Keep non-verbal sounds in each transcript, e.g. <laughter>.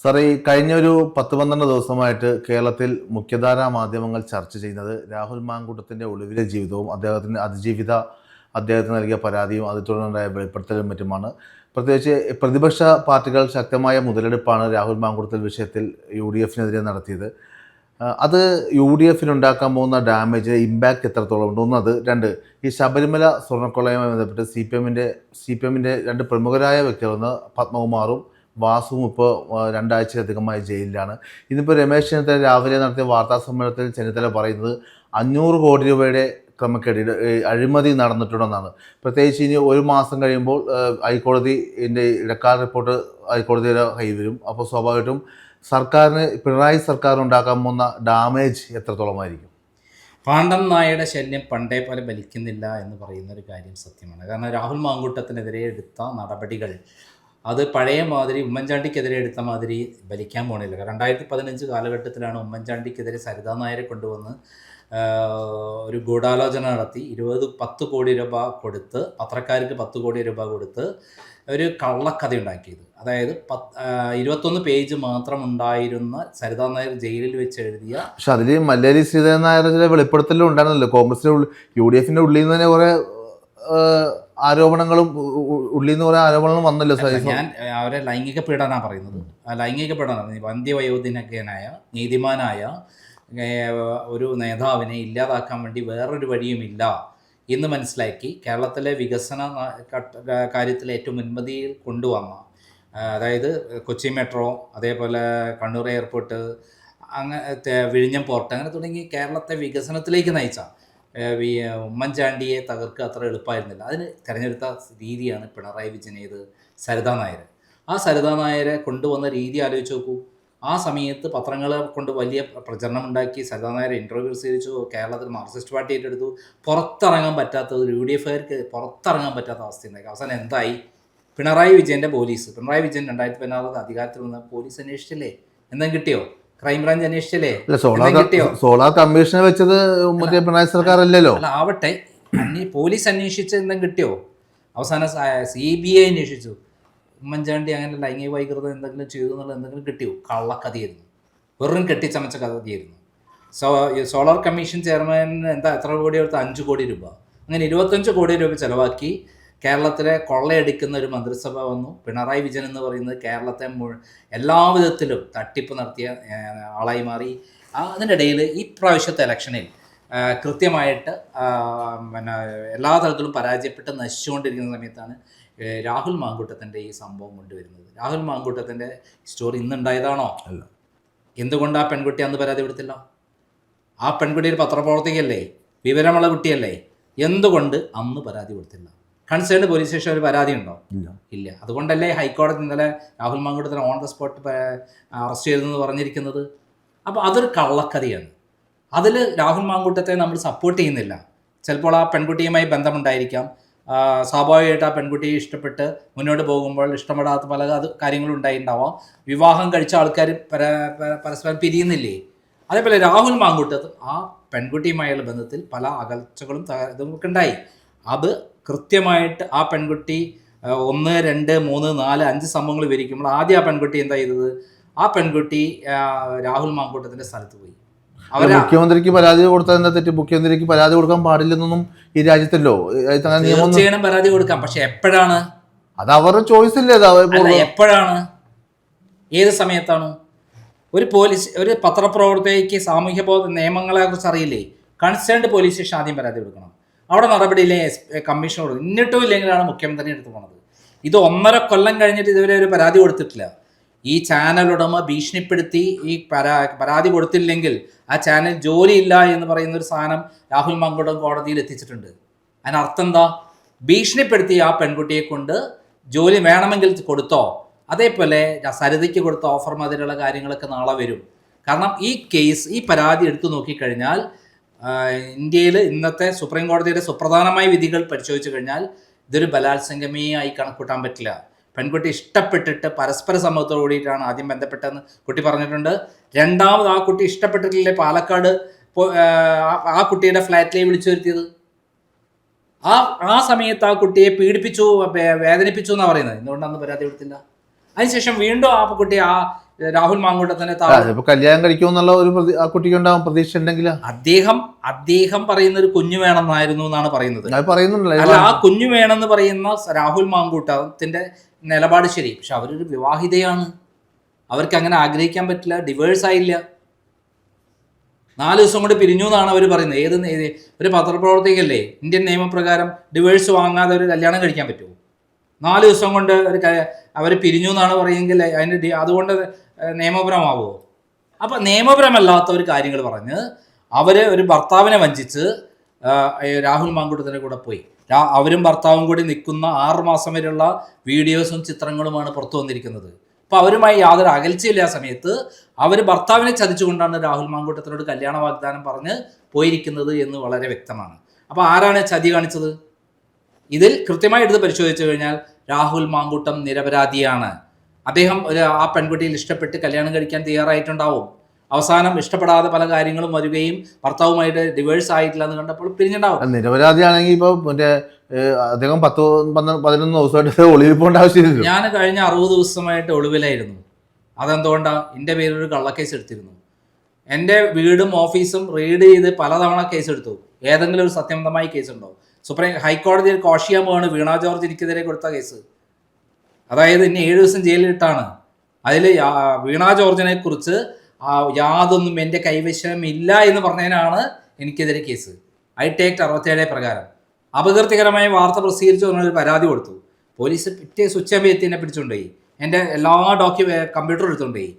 സാറേ ഈ കഴിഞ്ഞൊരു പത്ത് പന്ത്രണ്ട് ദിവസമായിട്ട് കേരളത്തിൽ മുഖ്യധാരാ മാധ്യമങ്ങൾ ചർച്ച ചെയ്യുന്നത് രാഹുൽ മാങ്കൂട്ടത്തിന്റെ ഒളിവിലെ ജീവിതവും അദ്ദേഹത്തിന്റെ അതിജീവിത അദ്ദേഹത്തിന് നൽകിയ പരാതിയും അതിൽ തുടർന്നുണ്ടായ വെളിപ്പെടുത്തലും മറ്റുമാണ്. പ്രത്യേകിച്ച് പ്രതിപക്ഷ പാർട്ടികൾ ശക്തമായ മുതലെടുപ്പാണ് രാഹുൽ മാങ്കൂട്ടത്തിൽ വിഷയത്തിൽ യു ഡി എഫിനെതിരെ നടത്തിയത്. അത് യു ഡി എഫിന് ഉണ്ടാക്കാൻ പോകുന്ന ഡാമേജ് ഇമ്പാക്റ്റ് എത്രത്തോളം ഉണ്ട്? ഒന്നത് രണ്ട് ഈ ശബരിമല സ്വർണക്കൊള്ളയുമായി ബന്ധപ്പെട്ട് സി പി എമ്മിന്റെ സി പി എമ്മിന്റെ രണ്ട് പ്രമുഖരായ വ്യക്തികളൊന്ന് പത്മകുമാറും വാസുവും ഇപ്പോൾ രണ്ടാഴ്ചയിലധികമായി ജയിലിലാണ്. ഇന്നിപ്പോൾ രമേശ് ചെന്നിത്തല രാവിലെ നടത്തിയ വാർത്താ സമ്മേളനത്തിൽ ചെന്നിത്തല പറയുന്നത് അഞ്ഞൂറ് കോടി രൂപയുടെ ക്രമക്കേട് അഴിമതി നടന്നിട്ടുണ്ടെന്നാണ്. പ്രത്യേകിച്ച് ഇനി ഒരു മാസം കഴിയുമ്പോൾ ഹൈക്കോടതിന്റെ ഇടക്കാല റിപ്പോർട്ട് ഹൈക്കോടതിയുടെ കൈ വരും. അപ്പോൾ സ്വാഭാവികമായിട്ടും സർക്കാരിന് പിണറായി സർക്കാർ ഉണ്ടാക്കാൻ പോകുന്ന ഡാമേജ് എത്രത്തോളമായിരിക്കും? പാണ്ഡം നായയുടെ ശല്യം പണ്ടേ പോലെ ബലിക്കുന്നില്ല എന്ന് പറയുന്ന ഒരു കാര്യം സത്യമാണ്. കാരണം രാഹുൽ മാങ്കൂട്ടത്തിനെതിരെ എടുത്ത നടപടികൾ അത് പഴയ മാതിരി ഉമ്മൻചാണ്ടിക്കെതിരെ എടുത്ത മാതിരി ബലിക്കാൻ പോണില്ല. രണ്ടായിരത്തി പതിനഞ്ച് കാലഘട്ടത്തിലാണ് ഉമ്മൻചാണ്ടിക്കെതിരെ സരിതാ നായരെ കൊണ്ടുവന്ന് ഒരു ഗൂഢാലോചന നടത്തി. ഇരുപത് പത്ത് കോടി രൂപ കൊടുത്ത് പത്രക്കാർക്ക് പത്ത് കോടി രൂപ കൊടുത്ത് ഒരു കള്ളക്കഥ ഉണ്ടാക്കിയത് അതായത് പത്ത് ഇരുപത്തൊന്ന് പേജ് മാത്രം ഉണ്ടായിരുന്ന സരിതാ നായർ ജയിലിൽ വെച്ച് എഴുതിയ പക്ഷെ അതിൽ മല്ലേരി ശ്രീധരൻ നായരുടെ ചില വെളിപ്പെടുത്തലും ഉണ്ടായിരുന്നല്ലോ കോൺഗ്രസിന്റെ യു ഡി എഫിന്റെ ഉള്ളിൽ നിന്ന് തന്നെ കുറെ ആരോപണങ്ങളും ഉള്ളിൽ നിന്ന് കുറെ ആരോപണങ്ങളും വന്നല്ലോ സാർ ഞാൻ അവരെ ലൈംഗിക പീഡന പറയുന്നത്. ആ ലൈംഗിക പീഡനം വന്ധ്യവയോധിനകനായ നീതിമാനായ ഒരു നേതാവിനെ ഇല്ലാതാക്കാൻ വേണ്ടി വേറൊരു വഴിയുമില്ല എന്ന് മനസ്സിലാക്കി കേരളത്തിലെ വികസന കാര്യത്തിൽ ഏറ്റവും മുൻപന്തിയിൽ കൊണ്ടുവന്ന അതായത് കൊച്ചി മെട്രോ അതേപോലെ കണ്ണൂർ എയർപോർട്ട് അങ്ങനെ വിഴിഞ്ഞം പോർട്ട് അങ്ങനെ തുടങ്ങി കേരളത്തെ വികസനത്തിലേക്ക് നയിച്ച ഉമ്മൻചാണ്ടിയെ തകർക്കുക അത്ര എളുപ്പമായിരുന്നില്ല. അതിന് തിരഞ്ഞെടുത്ത രീതിയാണ് പിണറായി വിജയൻ ഏത് സരിതാ നായർ ആ സരിതാ നായരെ കൊണ്ടുവന്ന രീതി ആലോചിച്ച് നോക്കൂ. ആ സമയത്ത് പത്രങ്ങളെ കൊണ്ട് വലിയ പ്രചരണം ഉണ്ടാക്കി സരിതാ നായരെ ഇന്റർവ്യൂ സ്വീകരിച്ചു കേരളത്തിൽ മാർക്സിസ്റ്റ് പാർട്ടി ഏറ്റെടുത്തു. പുറത്തിറങ്ങാൻ പറ്റാത്ത ഒരു യു ഡി എഫുകാർക്ക് പുറത്തിറങ്ങാൻ പറ്റാത്ത അവസ്ഥയുണ്ടായി. അവസാനം എന്തായി? പിണറായി വിജയന്റെ പോലീസ്. പിണറായി വിജയൻ രണ്ടായിരത്തി പതിനാറിൽ അധികാരത്തിൽ വന്ന പോലീസ് അന്വേഷിച്ചില്ലേ? എന്തെങ്കിലും കിട്ടിയോ? ക്രൈംബ്രാഞ്ച് അന്വേഷിച്ചല്ലേ? സോളാർ കമ്മീഷനെ വെച്ചത് മറ്റേ പിണറായി സർക്കാർ അല്ലല്ലോ അല്ല ആവട്ടെ. ഇനി പോലീസ് അന്വേഷിച്ച് എന്തെങ്കിലും കിട്ടിയോ? അവസാനം സി ബി ഐ അന്വേഷിച്ചു. ഉമ്മൻചാണ്ടി അങ്ങനെ ലൈംഗിക വൈകൃതം എന്തെങ്കിലും ചെയ്തു എന്നുള്ള എന്തെങ്കിലും കിട്ടിയോ? കള്ളക്കഥയായിരുന്നു. വെറും കെട്ടിച്ചമച്ച കഥയായിരുന്നു. സോ സോളാർ കമ്മീഷൻ ചെയർമാൻ എന്താ എത്ര കോടി കൊടുത്ത? അഞ്ച് കോടി രൂപ. അങ്ങനെ ഇരുപത്തഞ്ച് കോടി രൂപ ചിലവാക്കി. കേരളത്തിലെ കൊള്ളയടിക്കുന്ന ഒരു മന്ത്രിസഭ വന്നു. പിണറായി വിജയൻ എന്ന് പറയുന്നത് കേരളത്തെ മുഴു എല്ലാ വിധത്തിലും തട്ടിപ്പ് നടത്തിയ ആളായി മാറി. അതിന്റെ ഇടയിൽ ഈ പ്രാവശ്യത്തെ ഇലക്ഷനിൽ കൃത്യമായിട്ട് പിന്നെ എല്ലാ തലത്തിലും പരാജയപ്പെട്ട് നശിച്ചുകൊണ്ടിരിക്കുന്ന സമയത്താണ് രാഹുൽ മാങ്കൂട്ടത്തിന്റെ ഈ സംഭവം കൊണ്ടുവരുന്നത്. രാഹുൽ മാങ്കൂട്ടത്തിന്റെ സ്റ്റോറി ഇന്നുണ്ടായതാണോ? അല്ല. എന്തുകൊണ്ട് ആ പെൺകുട്ടി അന്ന് പരാതി കൊടുത്തില്ല? ആ പെൺകുട്ടി ഒരു പത്രപ്രവർത്തകയല്ലേ? വിവരമുള്ള കുട്ടിയല്ലേ? എന്തുകൊണ്ട് അന്ന് പരാതി കൊടുത്തില്ല? കൺസേൺഡ് പോലീസ് സ്റ്റേഷൻ ഒരു പരാതി ഉണ്ടോ ഇല്ല. അതുകൊണ്ടല്ലേ ഹൈക്കോടതി ഇന്നലെ രാഹുൽ മാങ്കൂട്ടത്തിനെ ഓൺ ദ സ്പോട്ട് അറസ്റ്റ് ചെയ്തെന്ന് പറഞ്ഞിരിക്കുന്നത്? അപ്പോൾ അതൊരു കള്ളക്കഥയാണ്. അതിൽ രാഹുൽ മാങ്കൂട്ടത്തെ നമ്മൾ സപ്പോർട്ട് ചെയ്യുന്നില്ല. ചിലപ്പോൾ ആ പെൺകുട്ടിയുമായി ബന്ധമുണ്ടായിരിക്കാം. സ്വാഭാവികമായിട്ട് ആ പെൺകുട്ടിയെ ഇഷ്ടപ്പെട്ട് മുന്നോട്ട് പോകുമ്പോൾ ഇഷ്ടപ്പെടാത്ത പല അത് കാര്യങ്ങളും ഉണ്ടായിട്ടുണ്ടാവാം. വിവാഹം കഴിച്ച ആൾക്കാർ പര പര- പരസ്പരം പിരിയുന്നില്ലേ? അതേപോലെ രാഹുൽ മാങ്കൂട്ടത്ത് ആ പെൺകുട്ടിയുമായുള്ള ബന്ധത്തിൽ പല അകൽച്ചകളും ഇതൊക്കെ ഇതും ഉണ്ടായി. അത് കൃത്യമായിട്ട് ആ പെൺകുട്ടി ഒന്ന് രണ്ട് മൂന്ന് നാല് അഞ്ച് സംഭവങ്ങൾ വിവരിക്കുമ്പോൾ ആദ്യം ആ പെൺകുട്ടി എന്താ ചെയ്തത്? ആ പെൺകുട്ടി രാഹുൽ മാങ്കൂട്ടത്തിന്റെ സ്ഥലത്ത് പോയി. മുഖ്യമന്ത്രിക്ക് പരാതി കൊടുത്താൽ എന്താ തെറ്റ്? മുഖ്യമന്ത്രിക്ക് പരാതി കൊടുക്കാൻ പാടില്ലെന്നൊന്നും ഈ രാജ്യത്തല്ലോ തീർച്ചയായും പരാതി കൊടുക്കാം. പക്ഷെ എപ്പോഴാണ്? അത് അവരുടെ ചോയ്സ് ഇല്ലേ എപ്പോഴാണ്? ഏത് സമയത്താണ്? ഒരു പോലീസ് ഒരു പത്രപ്രവർത്തകയ്ക്ക് സാമൂഹ്യ ബോധ നിയമങ്ങളെ കുറിച്ച് അറിയില്ലേ? കൺസേൺഡ് പോലീസ് സ്റ്റേഷൻ ആദ്യം പരാതി കൊടുക്കണം. അവിടെ നടപടിയില്ലേ കമ്മീഷൻ കൊടുക്കും എന്നിട്ടും ഇല്ലെങ്കിലാണ് മുഖ്യമന്ത്രി എടുത്തു പോണത്. ഇത് ഒന്നര കൊല്ലം കഴിഞ്ഞിട്ട് ഇതുവരെ ഒരു പരാതി കൊടുത്തിട്ടില്ല. ഈ ചാനൽ ഉടമ ഭീഷണിപ്പെടുത്തി ഈ പരാ പരാതി കൊടുത്തില്ലെങ്കിൽ ആ ചാനൽ ജോലിയില്ല എന്ന് പറയുന്ന ഒരു സാധനം രാഹുൽ മങ്കുടം കോടതിയിൽ എത്തിച്ചിട്ടുണ്ട്. അതിനർത്ഥം എന്താ? ഭീഷണിപ്പെടുത്തി ആ പെൺകുട്ടിയെ കൊണ്ട് ജോലി വേണമെങ്കിൽ കൊടുത്തോ? അതേപോലെ സരിതയ്ക്ക് കൊടുത്ത ഓഫർ മാതിരിയുള്ള കാര്യങ്ങളൊക്കെ നാളെ വരും. കാരണം ഈ കേസ് ഈ പരാതി എടുത്തു നോക്കിക്കഴിഞ്ഞാൽ ഇന്ത്യയിൽ ഇന്നത്തെ സുപ്രീം കോടതിയുടെ സുപ്രധാനമായ വിധികൾ പരിശോധിച്ചു കഴിഞ്ഞാൽ ഇതൊരു ബലാത്സംഗമേ ആയി കണക്കൂട്ടാൻ പറ്റില്ല. പെൺകുട്ടി ഇഷ്ടപ്പെട്ടിട്ട് പരസ്പര സമ്മതത്തോടു കൂടിയിട്ടാണ് ആദ്യം ബന്ധപ്പെട്ടതെന്ന് കുട്ടി പറഞ്ഞിട്ടുണ്ട്. രണ്ടാമത് ആ കുട്ടി ഇഷ്ടപ്പെട്ടിട്ടില്ലേ പാലക്കാട് ആ- കുട്ടിയുടെ ഫ്ലാറ്റിലേ വിളിച്ചു വരുത്തിയത്? ആ ആ സമയത്ത് ആ കുട്ടിയെ പീഡിപ്പിച്ചു വേദനിപ്പിച്ചു എന്നാണ് പറയുന്നത്. എന്തുകൊണ്ടാണ് പരാതി കൊടുത്തില്ല? അതിനുശേഷം വീണ്ടും ആ കുട്ടി ആ രാഹുൽ മാങ്കൂട്ടത്തിനെ തന്നെ കല്യാണം കഴിക്കുമെന്നുള്ള ഒരു ആ കുട്ടിക്ക് ഉണ്ടാവും പ്രതീക്ഷ ഉണ്ടെങ്കിൽ. അദ്ദേഹം അദ്ദേഹം പറയുന്ന ഒരു കുഞ്ഞു വേണമെന്നായിരുന്നു എന്നാണ് പറയുന്നത്. അല്ല ആ കുഞ്ഞു വേണമെന്ന് പറയുന്ന രാഹുൽ മാങ്കൂട്ടത്തിന്റെ നിലപാട് ശരി പക്ഷെ അവരൊരു വിവാഹിതയാണ്. അവർക്ക് അങ്ങനെ ആഗ്രഹിക്കാൻ പറ്റില്ല ഡിവേഴ്സ് ആയില്ല. നാല് ദിവസം കൊണ്ട് പിരിഞ്ഞു എന്നാണ് അവർ പറയുന്നത്. ഏത് ഒരു പത്രപ്രവർത്തകല്ലേ ഇന്ത്യൻ നിയമപ്രകാരം ഡിവേഴ്സ് വാങ്ങാതെ ഒരു കല്യാണം കഴിക്കാൻ പറ്റുമോ? നാല് ദിവസം കൊണ്ട് ഒരു അവർ പിരിഞ്ഞു എന്നാണ് പറയുമെങ്കിൽ അതിന്റെ അതുകൊണ്ട് നിയമപരമാവുമോ അപ്പൊ നിയമപരമല്ലാത്ത ഒരു കാര്യങ്ങൾ പറഞ്ഞ് അവർ ഒരു ഭർത്താവിനെ വഞ്ചിച്ച് രാഹുൽ മാങ്കുട്ടത്തിന്റെ കൂടെ പോയി. അവരും ഭർത്താവും കൂടി നിൽക്കുന്ന ആറുമാസം വരെയുള്ള വീഡിയോസും ചിത്രങ്ങളുമാണ് പുറത്തു വന്നിരിക്കുന്നത്. അപ്പോൾ അവരുമായി യാതൊരു അകൽച്ചയില്ല ആ സമയത്ത് അവർ ഭർത്താവിനെ ചതിച്ചുകൊണ്ടാണ് രാഹുൽ മാങ്കൂട്ടത്തിനോട് കല്യാണ വാഗ്ദാനം പറഞ്ഞ് പോയിരിക്കുന്നത് എന്ന് വളരെ വ്യക്തമാണ്. അപ്പോൾ ആരാണ് ചതി കാണിച്ചത്? ഇതിൽ കൃത്യമായി എടുത്ത് പരിശോധിച്ചു കഴിഞ്ഞാൽ രാഹുൽ മാങ്കൂട്ടം നിരപരാധിയാണ്. അദ്ദേഹം ഒരു ആ പെൺകുട്ടിയിൽ ഇഷ്ടപ്പെട്ട് കല്യാണം കഴിക്കാൻ തയ്യാറായിട്ടുണ്ടാവും. അവസാനം ഇഷ്ടപ്പെടാതെ പല കാര്യങ്ങളും വരികയും ഭർത്താവുമായിട്ട് ഡിവേഴ്സ് ആയിട്ടില്ല എന്ന് കണ്ടപ്പോൾ പിരിഞ്ഞിട്ടുണ്ടാവും. നിരപരാധിയാണെങ്കിൽ ഇപ്പൊ മറ്റേ അദ്ദേഹം പത്ത് പതിനൊന്ന് ദിവസമായിട്ട് <laughs> ഒളിവിൽ പോകേണ്ട ആവശ്യമില്ല ഞാൻ കഴിഞ്ഞ അറുപത് ദിവസമായിട്ട് ഒളിവിലായിരുന്നു. അതെന്തുകൊണ്ടാണ് എന്റെ പേരിൽ ഒരു കള്ളക്കേസ് എടുത്തിരുന്നു. എന്റെ വീടും ഓഫീസും റെയ്ഡ് ചെയ്ത് പലതവണ കേസ് എടുത്തു. ഏതെങ്കിലും ഒരു സത്യസന്ധമായ കേസ് ഉണ്ടോ സുപ്രീം ഹൈക്കോടതിയിൽ കോഷിയാമ്പാണ് വീണ ജോർജ് എനിക്കെതിരെ കൊടുത്ത കേസ്. അതായത് ഇനി ഏഴ് ദിവസം ജയിലിലിട്ടാണ്. അതിൽ വീണ ജോർജിനെ കുറിച്ച് യാതൊന്നും എന്റെ കൈവശം ഇല്ല എന്ന് പറഞ്ഞതിനാണ് എനിക്കെതിരെ കേസ്. ഐ ടേക്ക് അറുപത്തേഴ് പ്രകാരം. അപകീർത്തികരമായ വാർത്ത പ്രസിദ്ധീകരിച്ചു പറഞ്ഞൊരു പരാതി കൊടുത്തു. പോലീസ് പിറ്റേ സ്വിച്ച് എന്നെ പിടിച്ചുകൊണ്ടുപോയി എന്റെ എല്ലാ ഡോക്യു കമ്പ്യൂട്ടർ എടുത്തുകൊണ്ടുപോയി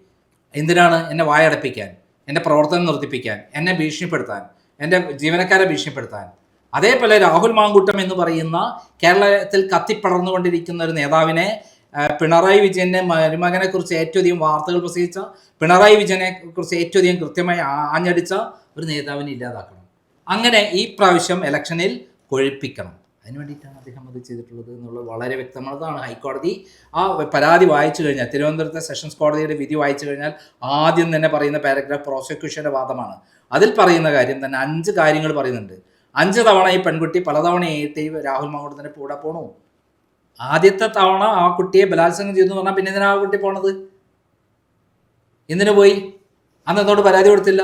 എന്തിനാണ് എന്നെ വായടപ്പിക്കാൻ എന്റെ പ്രവർത്തനം നിർത്തിപ്പിക്കാൻ? എന്നെ ഭീഷണിപ്പെടുത്താൻ? എന്റെ ജീവനക്കാരെ ഭീഷണിപ്പെടുത്താൻ? അതേപോലെ രാഹുൽ മാങ്കൂട്ടം എന്ന് പറയുന്ന കേരളത്തിൽ കത്തിപ്പടർന്നുകൊണ്ടിരിക്കുന്ന ഒരു നേതാവിനെ പിണറായി വിജയന്റെ മരുമകനെ കുറിച്ച് ഏറ്റവും അധികം വാർത്തകൾ പ്രസിദ്ധിച്ച പിണറായി വിജയനെ കുറിച്ച് ഏറ്റവും അധികം കൃത്യമായി ആഞ്ഞടിച്ച ഒരു നേതാവിനെ ഇല്ലാതാക്കണം. അങ്ങനെ ഈ പ്രാവശ്യം ഇലക്ഷനിൽ കൊഴിപ്പിക്കണം. അതിന് വേണ്ടിയിട്ടാണ് അദ്ദേഹം അത് ചെയ്തിട്ടുള്ളത് എന്നുള്ളത് വളരെ വ്യക്തമാണതാണ് ഹൈക്കോടതി ആ പരാതി വായിച്ചു കഴിഞ്ഞാൽ തിരുവനന്തപുരത്തെ സെഷൻസ് കോടതിയുടെ വിധി വായിച്ചു കഴിഞ്ഞാൽ ആദ്യം തന്നെ പറയുന്ന പാരഗ്രാഫ് പ്രോസിക്യൂഷന്റെ വാദമാണ്. അതിൽ പറയുന്ന കാര്യം തന്നെ അഞ്ച് കാര്യങ്ങൾ പറയുന്നുണ്ട്. അഞ്ച് തവണ ഈ പെൺകുട്ടി പലതവണ ഏറ്റവും രാഹുൽ മാങ്കൂട്ടത്തിന്റെ കൂടെ പോണു. ആദ്യത്തെ തവണ ആ കുട്ടിയെ ബലാത്സംഗം ചെയ്തു എന്ന് പറഞ്ഞാൽ പിന്നെ എന്തിനാ ആ കുട്ടി പോണത്? എന്തിനു പോയി? അന്ന് എന്നോട് പരാതി കൊടുത്തില്ല.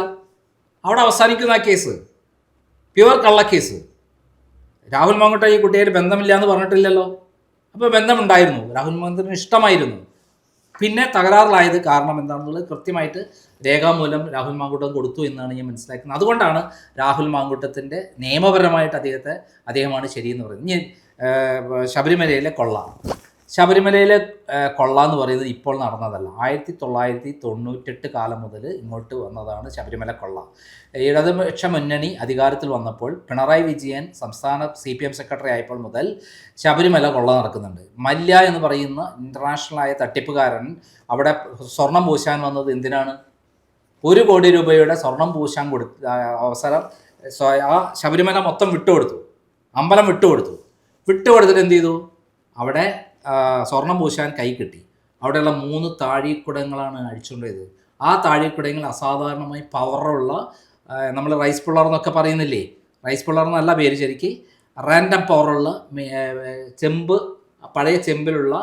അവിടെ അവസാനിക്കുന്ന ആ കേസ്. പ്യുവർ കള്ളക്കേസ് രാഹുൽ മോങ്ങട്ട ഈ കുട്ടിയായിട്ട് ബന്ധമില്ല എന്ന് പറഞ്ഞിട്ടില്ലല്ലോ. അപ്പോൾ ബന്ധമുണ്ടായിരുന്നു. രാഹുൽ മാങ്കുട്ടിന് ഇഷ്ടമായിരുന്നു. പിന്നെ തകരാറിലായത് കാരണം എന്താണെന്നുള്ളത് കൃത്യമായിട്ട് രേഖാമൂലം രാഹുൽ മാങ്കൂട്ടം കൊടുത്തു എന്നാണ് ഞാൻ മനസ്സിലാക്കുന്നത്. അതുകൊണ്ടാണ് രാഹുൽ മാങ്കൂട്ടത്തിന്റെ നിയമപരമായിട്ട് അദ്ദേഹത്തെ അദ്ദേഹമാണ് ശരിയെന്ന് പറയുന്നത്. ഏഹ്, ശബരിമലയിലെ കൊള്ള. ശബരിമലയിലെ കൊള്ള എന്ന് പറയുന്നത് ഇപ്പോൾ നടന്നതല്ല. ആയിരത്തി തൊള്ളായിരത്തി തൊണ്ണൂറ്റെട്ട് കാലം മുതൽ ഇങ്ങോട്ട് വന്നതാണ് ശബരിമല കൊള്ള. ഇടതുപക്ഷ മുന്നണി അധികാരത്തിൽ വന്നപ്പോൾ പിണറായി വിജയൻ സംസ്ഥാന സി പി എം സെക്രട്ടറി ആയപ്പോൾ മുതൽ ശബരിമല കൊള്ള നടക്കുന്നുണ്ട്. മല്യ എന്ന് പറയുന്ന ഇന്റർനാഷണലായ തട്ടിപ്പുകാരൻ അവിടെ സ്വർണം പൂശാൻ വന്നത് എന്തിനാണ്? ഒരു കോടി രൂപയുടെ സ്വർണം പൂശാൻ കൊടുത്ത അവസരം ആ ശബരിമല മൊത്തം വിട്ടുകൊടുത്തു. അമ്പലം വിട്ടുകൊടുത്തു. വിട്ടുകൊടുത്തിട്ട് എന്ത് ചെയ്തു? അവിടെ സ്വർണം പൂശാൻ കൈ കിട്ടി. അവിടെയുള്ള മൂന്ന് താഴിക്കുടങ്ങളാണ് അഴിച്ചുകൊണ്ടത്. ആ താഴിക്കുടങ്ങൾ അസാധാരണമായി പവറുള്ള നമ്മൾ റൈസ് പിള്ളർ എന്നൊക്കെ പറയുന്നില്ലേ? റൈസ് പിള്ളർ എന്നല്ല പേര് ശരിക്ക്. റാൻഡം പവറുള്ള ചെമ്പ് പഴയ ചെമ്പിലുള്ള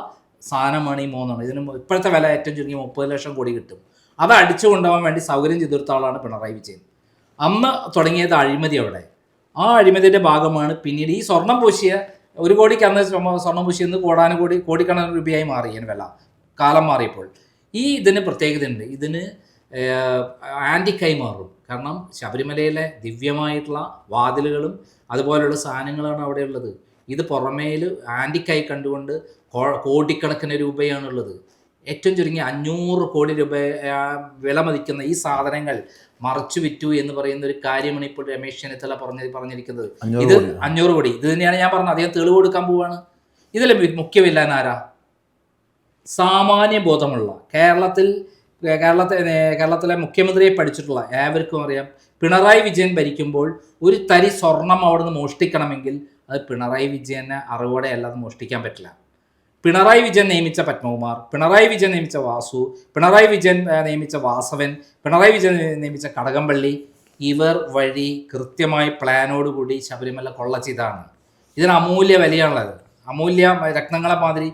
സാധനമാണ് ഈ മൂന്നെണ്ണം. ഇതിന് ഇപ്പോഴത്തെ വില ഏറ്റവും ചുരുങ്ങി മുപ്പത് ലക്ഷം കോടി കിട്ടും. അത് അടിച്ചു കൊണ്ടുപോകാൻ വേണ്ടി സൗകര്യം ചെയ്തെടുത്ത ആളാണ് പിണറായി വിജയൻ. അന്ന് തുടങ്ങിയത് അഴിമതി അവിടെ. ആ അഴിമതിയുടെ ഭാഗമാണ് പിന്നീട് ഈ സ്വർണം പൂശിയ ഒരു കോടിക്ക് അന്ന് സ്വർണം കോടാനും കോടി കോടിക്കണക്കിന് രൂപയായി മാറി ഇതിന് വില. കാലം മാറിയപ്പോൾ. ഈ ഇതിന് പ്രത്യേകതയുണ്ട്. ഇതിന് ആന്റിക്കായി മാറും കാരണം ശബരിമലയിലെ ദിവ്യമായിട്ടുള്ള വാതിലുകളും അതുപോലെയുള്ള സാധനങ്ങളാണ് അവിടെ ഉള്ളത്. ഇത് പുറമേൽ ആന്റിക്കായി കണ്ടുകൊണ്ട് കോടിക്കണക്കിന് രൂപയാണുള്ളത്. ഏറ്റവും ചുരുങ്ങിയ അഞ്ഞൂറ് കോടി രൂപ വില മതിക്കുന്ന ഈ സാധനങ്ങൾ മറച്ചു വിറ്റു എന്ന് പറയുന്ന ഒരു കാര്യമാണ് ഇപ്പോൾ രമേശ് ചെന്നിത്തല പറഞ്ഞ പറഞ്ഞിരിക്കുന്നത്. ഇത്. അഞ്ഞൂറ് കോടി. ഇത് തന്നെയാണ് ഞാൻ പറഞ്ഞത്. അദ്ദേഹം തെളിവ് കൊടുക്കാൻ പോവാണ്. ഇതല്ലേ മുഖ്യമില്ലാൻ ആരാ? സാമാന്യ ബോധമുള്ള കേരളത്തിൽ കേരളത്തെ കേരളത്തിലെ മുഖ്യമന്ത്രിയെ പഠിച്ചിട്ടുള്ള ഏവർക്കും അറിയാം. പിണറായി വിജയൻ ഭരിക്കുമ്പോൾ ഒരു തരി സ്വർണം അവിടുന്ന് മോഷ്ടിക്കണമെങ്കിൽ അത് പിണറായി വിജയനെ അറിവോടെ അല്ലാതെ മോഷ്ടിക്കാൻ പറ്റില്ല. പിണറായി വിജയൻ നിയമിച്ച പത്മകുമാർ പിണറായി വിജയൻ നിയമിച്ച വാസു പിണറായി വിജയൻ നിയമിച്ച വാസവൻ പിണറായി വിജയൻ നിയമിച്ച കടകംപള്ളി ഇവർ വഴി കൃത്യമായി പ്ലാനോടുകൂടി ശബരിമല കൊള്ള ചെയ്താണ് ഇതിന് അമൂല്യ വിലയാണുള്ളത്. അമൂല്യ രത്നങ്ങളെ മാതിരി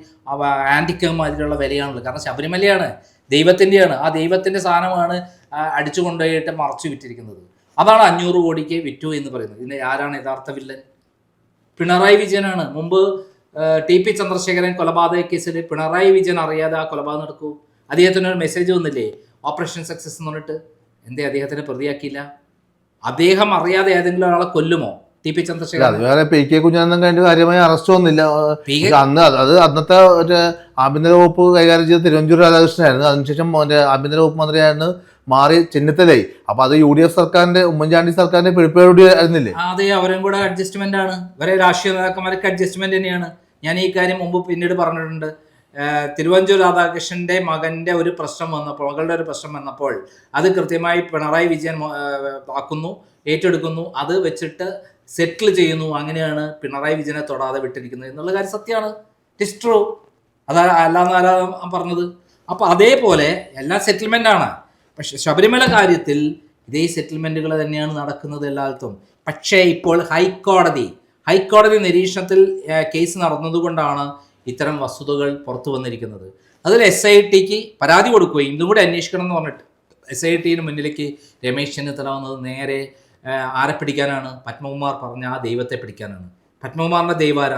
ആന്റിക്കം മാതിരിയുള്ള വിലയാണുള്ളത്. കാരണം ശബരിമലയാണ് ദൈവത്തിന്റെയാണ് ആ ദൈവത്തിന്റെ സാധനമാണ് അടിച്ചു കൊണ്ടുപോയിട്ട് മറച്ചു വിറ്റിരിക്കുന്നത്. അതാണ് അഞ്ഞൂറ് കോടിക്ക് വിറ്റു എന്ന് പറയുന്നത്. ഇതിന്റെ ആരാണ് യഥാർത്ഥ വില്ലൻ? പിണറായി വിജയനാണ്. മുമ്പ് ടി പി ചന്ദ്രശേഖരൻ കൊലപാതക കേസിൽ പിണറായി വിജയൻ അറിയാതെ ആ കൊലപാതകം നടക്കൂ. അദ്ദേഹത്തിന് ഒരു മെസ്സേജ് വന്നില്ലേ? ഓപ്പറേഷൻ സക്സസ് എന്ന് പറഞ്ഞിട്ട്. എന്തേ അദ്ദേഹത്തിനെ പ്രതിയാക്കിയില്ല? അദ്ദേഹം അറിയാതെ ഏതെങ്കിലും ഒരാളെ കൊല്ലുമോ? T P Chandrasekharan P K Kunhanandan കഴിഞ്ഞ കാര്യമായ അറസ്റ്റ് ഒന്നുമില്ല പക്ഷെ അന്ന് അത് അന്നത്തെ ഒരു ആഭ്യന്തര വകുപ്പ് കൈകാര്യം ചെയ്ത തിരുവഞ്ചൂർ രാധാകൃഷ്ണനായിരുന്നു. അതിനുശേഷം ആഭ്യന്തര വകുപ്പ് മന്ത്രിയായിരുന്നു മാറി ചെന്നിത്തലയായി അപ്പൊ അത് യു ഡി എഫ് സർക്കാരിന്റെ ഉമ്മൻചാണ്ടി സർക്കാരിന്റെ പിടിപ്പേടി ആയിരുന്നില്ലേ? അതെ അവരും കൂടെ അഡ്ജസ്റ്റ്മെന്റ് ആണ്. ഇവരെ രാഷ്ട്രീയ നേതാക്കന്മാർക്ക് അഡ്ജസ്റ്റ്മെന്റ് തന്നെയാണ്. ഞാൻ ഈ കാര്യം മുമ്പ് പിന്നീട് പറഞ്ഞിട്ടുണ്ട്. തിരുവഞ്ചൂർ രാധാകൃഷ്ണന്റെ മകന്റെ ഒരു പ്രശ്നം വന്നപ്പോൾ മകളുടെ ഒരു പ്രശ്നം വന്നപ്പോൾ അത് കൃത്യമായി പിണറായി വിജയൻ ആക്കുന്നു ഏറ്റെടുക്കുന്നു. അത് വെച്ചിട്ട് സെറ്റിൽ ചെയ്യുന്നു. അങ്ങനെയാണ് പിണറായി വിജയനെ തൊടാതെ വിട്ടിരിക്കുന്നത് എന്നുള്ള കാര്യം സത്യമാണ്. ഇറ്റ്സ് ട്രൂ അതാ അല്ലാന്ന് പറഞ്ഞത്? അപ്പൊ അതേപോലെ എല്ലാം സെറ്റിൽമെന്റ് ആണ്. പക്ഷെ ശബരിമല കാര്യത്തിൽ ഇതേ സെറ്റിൽമെന്റുകൾ തന്നെയാണ് നടക്കുന്നത് എല്ലായിടത്തും. പക്ഷേ ഇപ്പോൾ ഹൈക്കോടതി ഹൈക്കോടതി നിരീക്ഷണത്തിൽ കേസ് നടന്നതുകൊണ്ടാണ് ഇത്തരം വസ്തുതകൾ പുറത്തു വന്നിരിക്കുന്നത്. അതിൽ എസ് ഐ ടിക്ക് പരാതി കൊടുക്കുകയും ഇതും കൂടി അന്വേഷിക്കണം എന്ന് പറഞ്ഞിട്ട് എസ് ഐ ടിന് മുന്നിലേക്ക് രമേശ് ചെന്നിത്തല വന്നത് നേരെ ആരെ പിടിക്കാനാണ്? പത്മകുമാർ പറഞ്ഞ ആ ദൈവത്തെ പിടിക്കാനാണ്. പത്മകുമാറിന്റെ ദൈവാര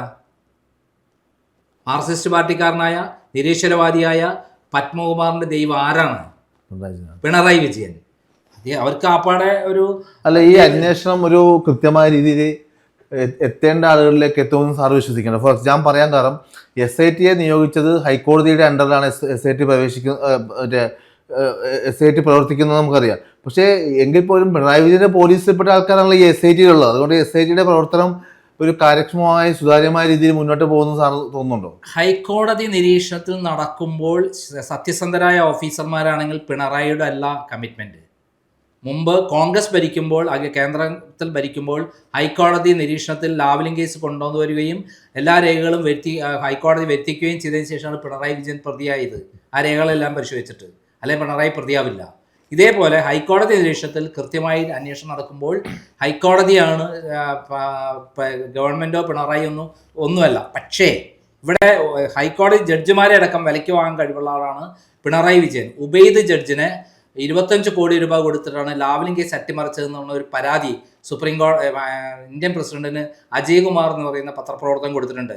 മാർക്സിസ്റ്റ് പാർട്ടിക്കാരനായ നിരീശ്വരവാദിയായ പത്മകുമാറിന്റെ ദൈവം ആരാണ്? പിണറായി വിജയൻ. അത് അവർക്ക് ആപ്പാടെ ഒരു അല്ല ഈ അന്വേഷണം ഒരു കൃത്യമായ രീതിയിൽ എത്തേണ്ട ആളുകളിലേക്ക് എത്തുമെന്ന് സാർ വിശ്വസിക്കണം ഫോർ ഞാൻ പറയാൻ കാരണം എസ് ഐ ടിയെ നിയോഗിച്ചത് ഹൈക്കോടതിയുടെ അണ്ടറിലാണ് എസ് ഐ ടി പ്രവേശിക്കുന്ന എസ് ഐ ടി പ്രവർത്തിക്കുന്നത് നമുക്കറിയാം. പക്ഷേ എങ്കിൽ പോലും പിണറായി വിജയന്റെ പോലീസിൽപ്പെട്ട ആൾക്കാരാണല്ലോ ഈ എസ് ഐ ടിയിലുള്ളത് അതുകൊണ്ട് എസ് ഐ ടിയുടെ പ്രവർത്തനം ഒരു കാര്യക്ഷമമായ സുതാര്യമായ രീതിയിൽ മുന്നോട്ട് പോകുന്ന സാർ തോന്നുന്നുണ്ടോ? ഹൈക്കോടതി നിരീക്ഷണത്തിൽ നടക്കുമ്പോൾ സത്യസന്ധരായ ഓഫീസർമാരാണെങ്കിൽ പിണറായിയുടെ അല്ല കമ്മിറ്റ്മെന്റ് മുമ്പ് കോൺഗ്രസ് ഭരിക്കുമ്പോൾ കേന്ദ്രത്തിൽ ഭരിക്കുമ്പോൾ ഹൈക്കോടതി നിരീക്ഷണത്തിൽ ലാവലിംഗ് കേസ് കൊണ്ടുവന്നു വരികയും എല്ലാ രേഖകളും വരുത്തി ഹൈക്കോടതി വരുത്തിക്കുകയും ചെയ്തതിന് ശേഷമാണ് പിണറായി വിജയൻ പ്രതിയായത്. ആ രേഖകളെല്ലാം പരിശോധിച്ചിട്ട്. അല്ലെങ്കിൽ പിണറായി പ്രതിയാവില്ല. ഇതേപോലെ ഹൈക്കോടതി നിരീക്ഷണത്തിൽ കൃത്യമായി അന്വേഷണം നടക്കുമ്പോൾ ഹൈക്കോടതിയാണ് ഗവൺമെന്റോ പിണറായി ഒന്നും ഒന്നുമല്ല. പക്ഷേ ഇവിടെ ഹൈക്കോടതി ജഡ്ജിമാരെ അടക്കം വിലയ്ക്ക് വാങ്ങാൻ കഴിവുള്ള ആളാണ് പിണറായി വിജയൻ. ഉബൈദ് ജഡ്ജിനെ ഇരുപത്തഞ്ച് കോടി രൂപ കൊടുത്തിട്ടാണ് ലാവലിംഗ് കേസ് അട്ടിമറിച്ചതെന്നുള്ള ഒരു പരാതി സുപ്രീം കോടതി ഇന്ത്യൻ പ്രസിഡന്റിന് അജയ് കുമാർ എന്ന് പറയുന്ന പത്രപ്രവർത്തകൻ കൊടുത്തിട്ടുണ്ട്.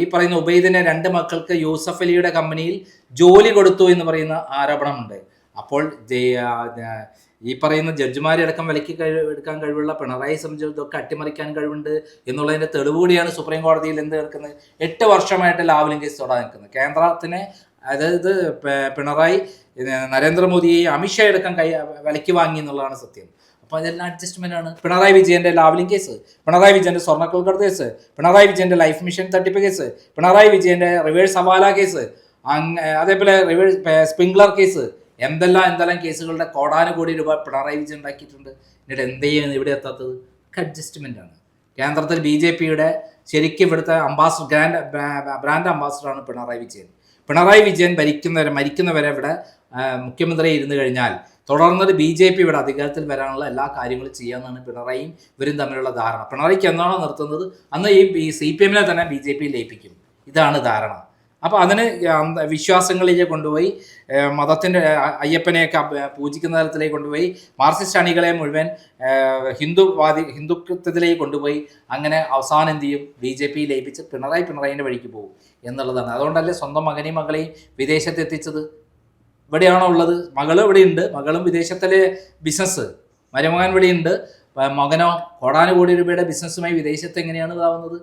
ഈ പറയുന്ന ഉബൈദിനെ രണ്ട് മക്കൾക്ക് യൂസഫ് അലിയുടെ കമ്പനിയിൽ ജോലി കൊടുത്തു എന്ന് പറയുന്ന ആരോപണമുണ്ട്. അപ്പോൾ ഈ പറയുന്ന ജഡ്ജിമാരെ അടക്കം വിലക്കി കഴിവ് എടുക്കാൻ കഴിവുള്ള പിണറായി സംബന്ധിച്ച് ഇതൊക്കെ അട്ടിമറിക്കാൻ കഴിവുണ്ട് എന്നുള്ളതിന്റെ തെളിവ് കൂടിയാണ് സുപ്രീം കോടതിയിൽ എന്ത് കിടക്കുന്നത് എട്ട് വർഷമായിട്ട് ലാവലിംഗ് കേസ് തൊടാൻ നിൽക്കുന്നത്. കേന്ദ്രത്തിനെ അതായത് പിണറായി നരേന്ദ്രമോദിയെ അമിത്ഷാ അടക്കം കൈ വിലക്കി വാങ്ങി എന്നുള്ളതാണ് സത്യം. അപ്പോൾ അതെല്ലാം അഡ്ജസ്റ്റ്മെന്റ് ആണ്. പിണറായി വിജയന്റെ ലാവലിംഗ് കേസ് പിണറായി വിജയന്റെ സ്വർണക്കൽക്കടത്ത് കേസ് പിണറായി വിജയന്റെ ലൈഫ് മിഷൻ തട്ടിപ്പ് കേസ് പിണറായി വിജയന്റെ റിവേഴ്സ് ഹവാല കേസ് അതേപോലെ റിവേഴ്സ് സ്പ്രിംഗ്ലർ കേസ് എന്തെല്ലാം എന്തെല്ലാം കേസുകളുടെ കോടാനുകോടി രൂപ പിണറായി വിജയൻ ഉണ്ടാക്കിയിട്ടുണ്ട്? എന്നിട്ട് എന്തേ ഇവിടെ എത്താത്തത്? അഡ്ജസ്റ്റ്മെന്റ് ആണ്. കേന്ദ്രത്തിൽ ബി ജെ പിയുടെ ശരിക്കും ഇവിടുത്തെ അംബാസഡർ ഗ്രാൻഡ് ബ്രാൻഡ് അംബാസഡറാണ് പിണറായി വിജയൻ. പിണറായി വിജയൻ ഭരിക്കുന്നവരെ മരിക്കുന്നവരെ ഇവിടെ മുഖ്യമന്ത്രി ഇരുന്നു കഴിഞ്ഞാൽ തുടർന്നത് ബി ജെ പി ഇവിടെ അധികാരത്തിൽ വരാനുള്ള എല്ലാ കാര്യങ്ങളും ചെയ്യാമെന്നാണ് പിണറായിയും ഇവരും തമ്മിലുള്ള ധാരണ. പിണറായിക്ക് എന്നാണോ നിർത്തുന്നത് അന്ന് ഈ സി പി എമ്മിനെ തന്നെ ബി ജെ പി ലയിപ്പിക്കും. ഇതാണ് ധാരണ. അപ്പോൾ അതിന് വിശ്വാസങ്ങളിലേക്ക് കൊണ്ടുപോയി മതത്തിന്റെ അയ്യപ്പനെയൊക്കെ പൂജിക്കുന്ന തരത്തിലേക്ക് കൊണ്ടുപോയി മാർസിസ്റ്റ് അണികളെ മുഴുവൻ ഹിന്ദുവാദി ഹിന്ദുത്വത്തിലേക്ക് കൊണ്ടുപോയി അങ്ങനെ അവസാനം എന്ത് ചെയ്യും? ബി ജെ പി ലയിപ്പിച്ച് പിണറായി പിണറായിന്റെ വഴിക്ക് പോകും എന്നുള്ളതാണ്. അതുകൊണ്ടല്ലേ സ്വന്തം മകനെയും മകളെയും വിദേശത്ത് എത്തിച്ചത്? ഇവിടെയാണോ ഉള്ളത്? മകളും ഇവിടെയുണ്ട് മകളും വിദേശത്തിലെ ബിസിനസ് മരുമകൻ ഇവിടെയുണ്ട് മകനോ കോടാനുകോടി രൂപയുടെ ബിസിനസ്സുമായി വിദേശത്ത് എങ്ങനെയാണ് ഇതാവുന്നത്?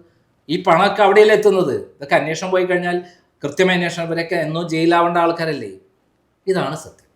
ഈ പണമൊക്കെ അവിടെയല്ലേ എത്തുന്നത്? ഇതൊക്കെ അന്വേഷണം പോയി കഴിഞ്ഞാൽ കൃത്യമായ അന്വേഷണം ഇവരൊക്കെ എന്നോ ജയിലാവേണ്ട ആൾക്കാരല്ലേ? ഇതാണ് സത്യം.